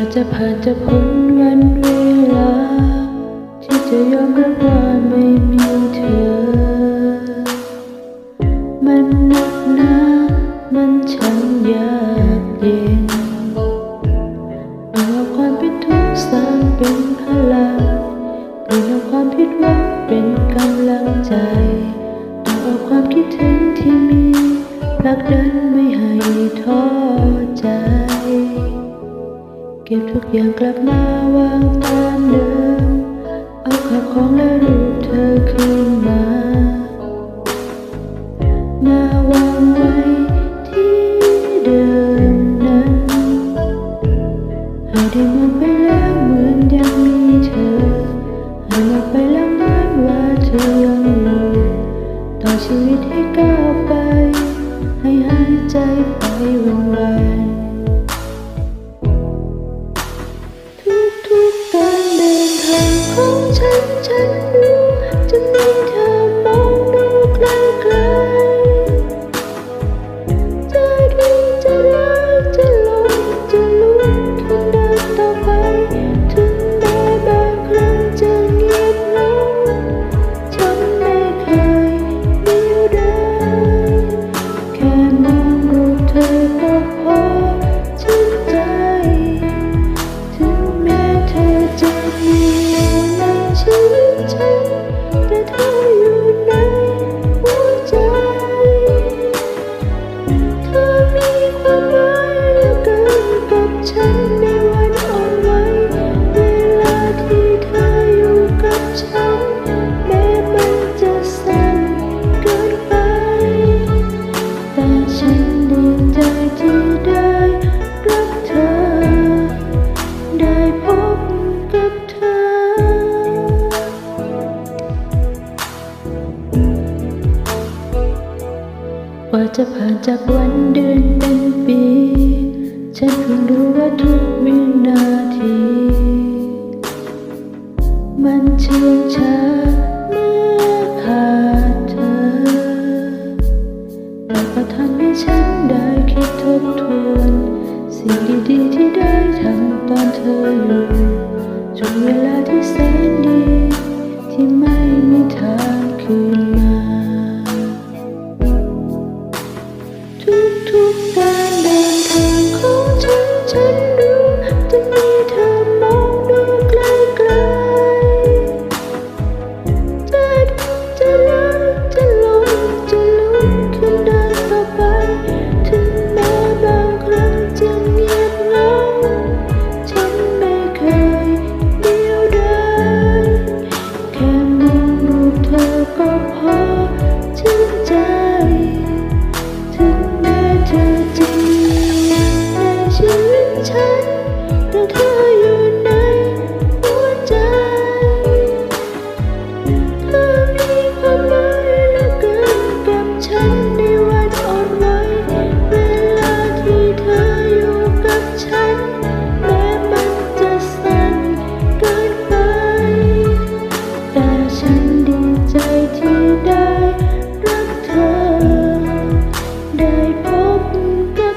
ว่าจะผ่านจะพ้นวันเวลา ที่จะยอมรับว่าไม่มีเธอ มันหนักหนามันช่างยากเย็นเอาความเป็นทุกข์สร้างเป็นพลังเปลี่ยนเอาความผิดหวังเป็นกำลังใจต้องเอาความคิดถึงที่มีผลักดันไม่ให้ท้อใจ เก็บทุกอย่างกลับมาวางตามเดิม เอาข้าวของและรู จะผ่านจากวันเดือนเป็นปี ฉันเพิ่งรู้ว่าทุกวินาที มันเชื่องช้าเมื่อขาดเธอ แต่ก็ทำให้ฉันได้คิดทบทวน สิ่งดีๆที่ได้ทำตอนเธออยู่ช่วงเวลาที่แสนดี ที่ไม่มีทางคืน nunca